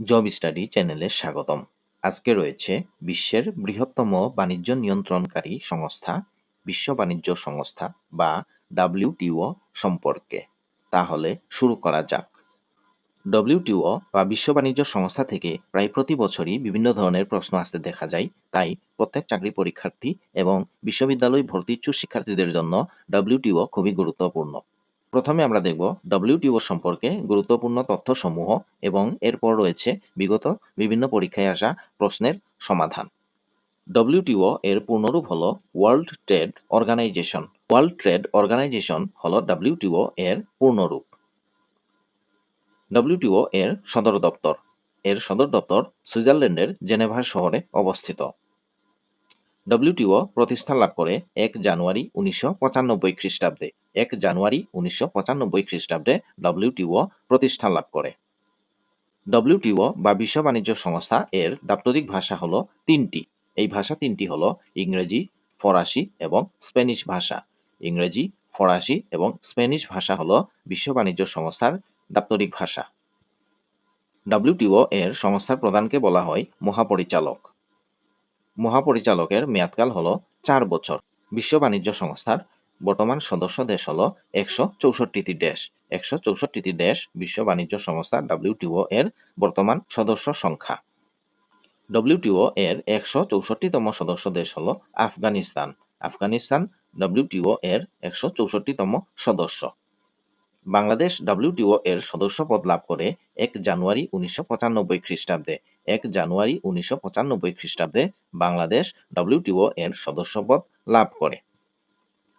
Job study চ্যানেলে স্বাগতম। আজকে রয়েছে বিশ্বের বৃহত্তম বাণিজ্য নিয়ন্ত্রণকারী সংস্থা, বিশ্ব বাণিজ্য সংস্থা বা ডাব্লিউটিও সম্পর্কে। তাহলে শুরু করা যাক। ডব্লিউটিও বা বিশ্ব বাণিজ্য সংস্থা থেকে প্রায় প্রতি বছরই বিভিন্ন ধরনের প্রশ্ন আসতে দেখা যায়। তাই প্রত্যেক চাকরি পরীক্ষার্থী এবং বিশ্ববিদ্যালয় ভর্তি ইচ্ছুক শিক্ষার্থীদের জন্য ডব্লিউটিও খুবই গুরুত্বপূর্ণ। প্রথমে আমরা দেখব ডব্লিউটিও সম্পর্কে গুরুত্বপূর্ণ তথ্যসমূহ এবং এরপর রয়েছে বিগত বিভিন্ন পরীক্ষায় আসা প্রশ্নের সমাধান। ডব্লিউটিও এর পূর্ণরূপ হল world trade organization world trade organization হল ডব্লিউটিও এর পূর্ণরূপ। ডব্লিউটিও এর সদর দপ্তর। এর সদর দপ্তর সুইজারল্যান্ডের জেনেভা শহরে অবস্থিত। ডব্লিউটিও প্রতিষ্ঠা লাভ করে এক জানুয়ারি উনিশশো পঁচানব্বই খ্রিস্টাব্দে। এক জানুয়ারি উনিশশো পঁচানব্বই খ্রিস্টাব্দে ডব্লিউটিও প্রতিষ্ঠা লাভ করে। ডব্লিউটিও বা বিশ্ব বাণিজ্য সংস্থা এর দাপ্তরিক ভাষা হলো তিনটি। এই ভাষা তিনটি হলো ইংরেজি, ফরাসি এবং স্প্যানিশ ভাষা। ইংরেজি, ফরাসি এবং স্প্যানিশ ভাষা হলো বিশ্ব বাণিজ্য সংস্থার দাপ্তরিক ভাষা। ডাব্লিউটিও এর সংস্থার প্রধানকে বলা হয় মহাপরিচালক। মহাপরিচালকের মেয়াদকাল হল চার বছর। বিশ্ব বাণিজ্য সংস্থার বর্তমান সদস্য দেশ হল একশো চৌষট্টিটি দেশ। একশো চৌষট্টিটি দেশ বিশ্ব বাণিজ্য সংস্থা ডাব্লিউটিও এর বর্তমান সদস্য সংখ্যা। ডব্লিউটিও এর একশো চৌষট্টিতম সদস্য দেশ হল আফগানিস্তান। আফগানিস্তান ডব্লিউটিও এর একশো চৌষট্টিতম সদস্য। বাংলাদেশ ডাব্লিউটিও এর সদস্য পদ লাভ করে এক জানুয়ারি উনিশশো পঁচানব্বই খ্রিস্টাব্দে। এক জানুয়ারি উনিশশো পঁচানব্বই খ্রিস্টাব্দে বাংলাদেশ ডাব্লিউটিও এর সদস্যপদ লাভ করে।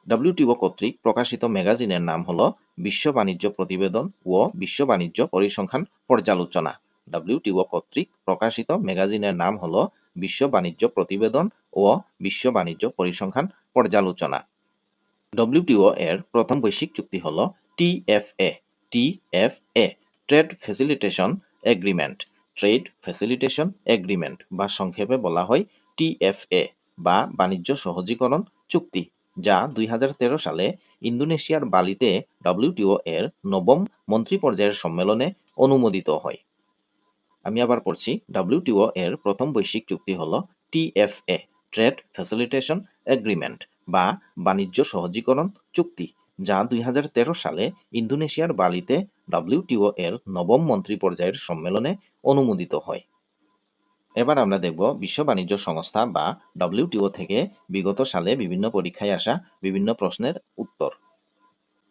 ডাব্লিউটিও কর্তৃক প্রকাশিত ম্যাগাজিনের নাম হল বিশ্ব বাণিজ্য প্রতিবেদন ও বিশ্ব বাণিজ্য পরিসংখ্যান পর্যালোচনা। ডাব্লিউটিও কর্তৃক প্রকাশিত ম্যাগাজিনের নাম হল বিশ্ব বাণিজ্য প্রতিবেদন ও বিশ্ব বাণিজ্য পরিসংখ্যান পর্যালোচনা। ডব্লিউটিও এর প্রথম বৈশ্বিক চুক্তি হল TFA TFA trade facilitation agreement trade facilitation agreement বা সংক্ষেপে বলা হয় টিএফএ বা বাণিজ্য সহজীকরণ চুক্তি। যা দুই হাজার তেরো সালে ইন্দোনেশিয়ার বালিতে ডব্লিউটিও এর নবম মন্ত্রী পর্যায়ের সম্মেলনে অনুমোদিত হয়। আমি আবার পড়ছি, ডব্লিউটিও এর প্রথম বৈশ্বিক চুক্তি হল টিএফএ ট্রেড ফ্যাসিলিটেশন এগ্রিমেন্ট বা বাণিজ্য সহজীকরণ চুক্তি, যা দুই হাজার তেরো সালে ইন্দোনেশিয়ার বালিতে ডব্লিউটিও এর নবম মন্ত্রী পর্যায়ের সম্মেলনে অনুমোদিত হয়। এবার আমরা দেখব বিশ্ব বাণিজ্য সংস্থা বা ডব্লিউটিও থেকে বিগত সালে বিভিন্ন পরীক্ষায় আসা বিভিন্ন প্রশ্নের উত্তর।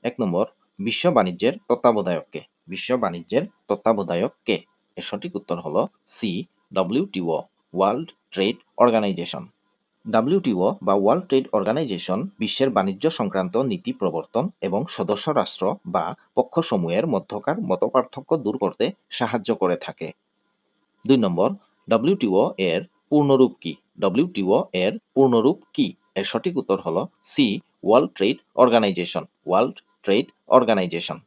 এক নম্বর, বিশ্ব বাণিজ্যের তত্ত্বাবধায়ক কে বিশ্ব বাণিজ্যের তত্ত্বাবধায়ক কে? এর সঠিক উত্তর হলো C WTO world trade organization WTO বা ওয়ার্ল্ড ট্রেড অর্গানাইজেশন বিশ্বের বাণিজ্য সংক্রান্ত নীতি প্রবর্তন এবং সদস্য রাষ্ট্র বা পক্ষসমূহের মধ্যকার মতপার্থক্য দূর করতে সাহায্য করে থাকে। দুই নম্বর ডব্লিউটিও এর পূর্ণরূপ কি? ডব্লিউটিও এর পূর্ণরূপ কি? এর সঠিক উত্তর হলো C world trade organization world trade organization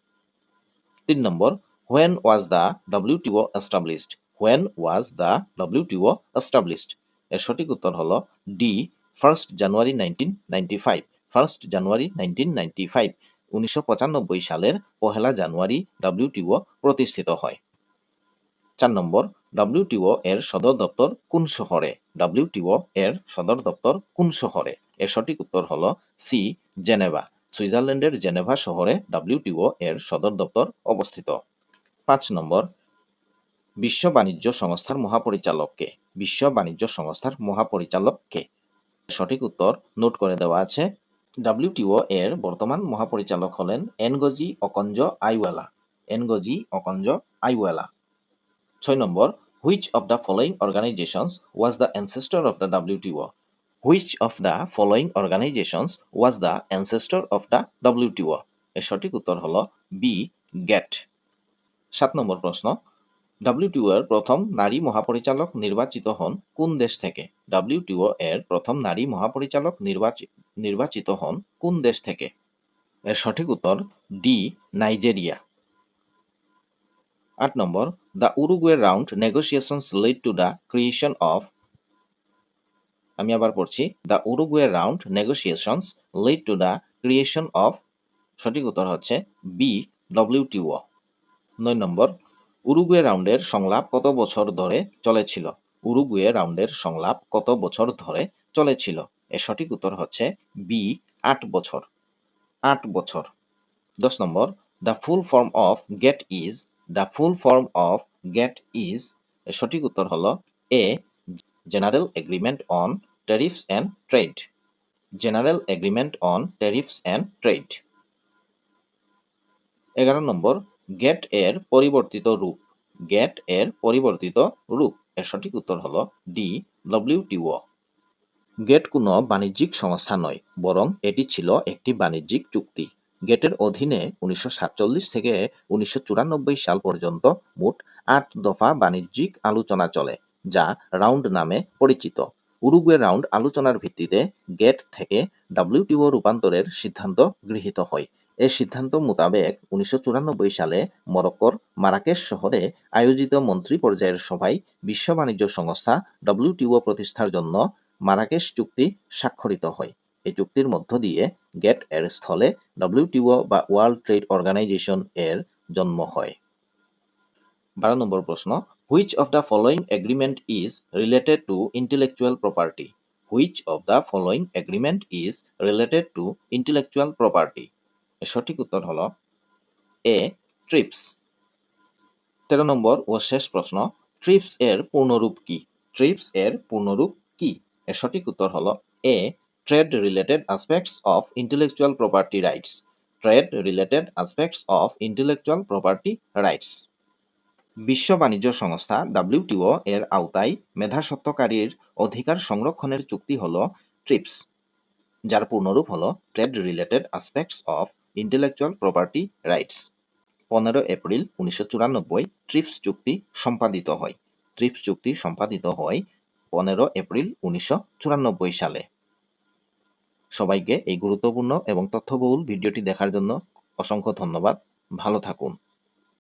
তিন নম্বর when was the WTO established when was the WTO established এর সঠিক উত্তর হলো D first January nineteen ninety five first January nineteen ninety five উনিশশো পঁচানব্বই সালের পহেলা জানুয়ারি ডব্লিউটিও প্রতিষ্ঠিত হয়। চার নম্বর ডব্লিউটিও এর সদর দপ্তর কোন শহরে? ডব্লিউটিও এর সদর দপ্তর কোন শহরে? এর সঠিক উত্তর হল সি, জেনেভা। সুইজারল্যান্ডের জেনেভা শহরে ডাব্লিউটিও এর সদর দপ্তর অবস্থিত। পাঁচ নম্বর, বিশ্ব বাণিজ্য সংস্থার মহাপরিচালক কে? বিশ্ব বাণিজ্য সংস্থার মহাপরিচালক কে? সঠিক উত্তর নোট করে দেওয়া আছে। ডাব্লিউটিও এর বর্তমান মহাপরিচালক হলেন এনগজি অকঞ্জ আইওয়েলা। Ngozi Okonjo Iweala. ছয় নম্বর which of the following organizations was the ancestor of the WTO which of the following organizations was the ancestor of the WTO এর সঠিক উত্তর হল বি গেট সাত নম্বর প্রশ্ন ডাব্লিউটিও এর প্রথম নারী মহাপরিচালক নির্বাচিত হন কোন দেশ থেকে? ডাব্লিউটিও এর প্রথম নারী মহাপরিচালক নির্বাচিত হন কোন দেশ থেকে? এর সঠিক উত্তর ডি নাইজেরিয়া আট নম্বর, the Uruguay round negotiations lead to the creation of আমি আবার পড়ছি, the Uruguay round negotiations lead to the creation of সঠিক উত্তর হচ্ছে বি ডব্লিউটিও নয় নম্বর, উরুগুয়ে রাউন্ডের সংলাপ কত বছর ধরে চলেছিল? উরুগুয়ে রাউন্ডের সংলাপ কত বছর ধরে চলেছিল? এর সঠিক উত্তর হচ্ছে বি, আট বছর। আট বছর। দশ নম্বর, the full form of GATT is the full form of GATT is সঠিক উত্তর হল A general agreement on tariffs and trade general agreement on tariffs and trade এগারো নম্বর গেটের পরিবর্তিত রূপ। গেটের পরিবর্তিত রূপ। এর সঠিক উত্তর হল ডি ডব্লিউ ডব্লিউটিও গেট কোনো বাণিজ্যিক সংস্থা নয়, বরং এটি ছিল একটি বাণিজ্যিক চুক্তি। গেটের অধীনে উনিশশো সাতচল্লিশ থেকে উনিশশো চুরানব্বই সাল পর্যন্ত মোট আট দফা বাণিজ্যিক আলোচনা চলে, যা রাউন্ড নামে পরিচিত। উরুগুয়ে রাউন্ড আলোচনার ভিত্তিতে গেট থেকে ডাব্লিউটিও রূপান্তরের সিদ্ধান্ত গৃহীত হয়। এ সিদ্ধান্ত মোতাবেক উনিশশো চুরানব্বই সালে মরক্কোর মারাকেশ শহরে আয়োজিত মন্ত্রী পর্যায়ের সভায় বিশ্ব বাণিজ্য সংস্থা ডব্লিউটিও প্রতিষ্ঠার জন্য মারাকেশ চুক্তি স্বাক্ষরিত হয়। এই চুক্তির মধ্য দিয়ে গেটের স্থলে ডব্লিউটিও বা ওয়ার্ল্ড ট্রেড অর্গানাইজেশন এর জন্ম হয়। বারো নম্বর প্রশ্ন which of the following agreement is related to intellectual property which of the following agreement is related to intellectual property সঠিক উত্তর হল এ ট্রিপস তেরো নম্বর ও শেষ প্রশ্ন ট্রিপস এর পূর্ণরূপ কি? ট্রিপস এর পূর্ণরূপ কি? এর সঠিক উত্তর হল A trade related aspects of intellectual property rights trade related aspects of intellectual property rights বিশ্ব বাণিজ্য সংস্থা ডাব্লিউটিও এর আওতায় মেধাস্বত্বকারীর অধিকার সংরক্ষণের চুক্তি হল ট্রিপস যার পূর্ণরূপ হল trade related aspects of intellectual property rights পনেরো এপ্রিল উনিশশো চুরানব্বই ট্রিপস চুক্তি সম্পাদিত হয়। ট্রিপস চুক্তি সম্পাদিত হয় পনেরো এপ্রিল উনিশশো চুরানব্বই সালে। সবাইকে এই গুরুত্বপূর্ণ এবং তথ্যবহুল ভিডিওটি দেখার জন্য অসংখ্য ধন্যবাদ। ভালো থাকুন।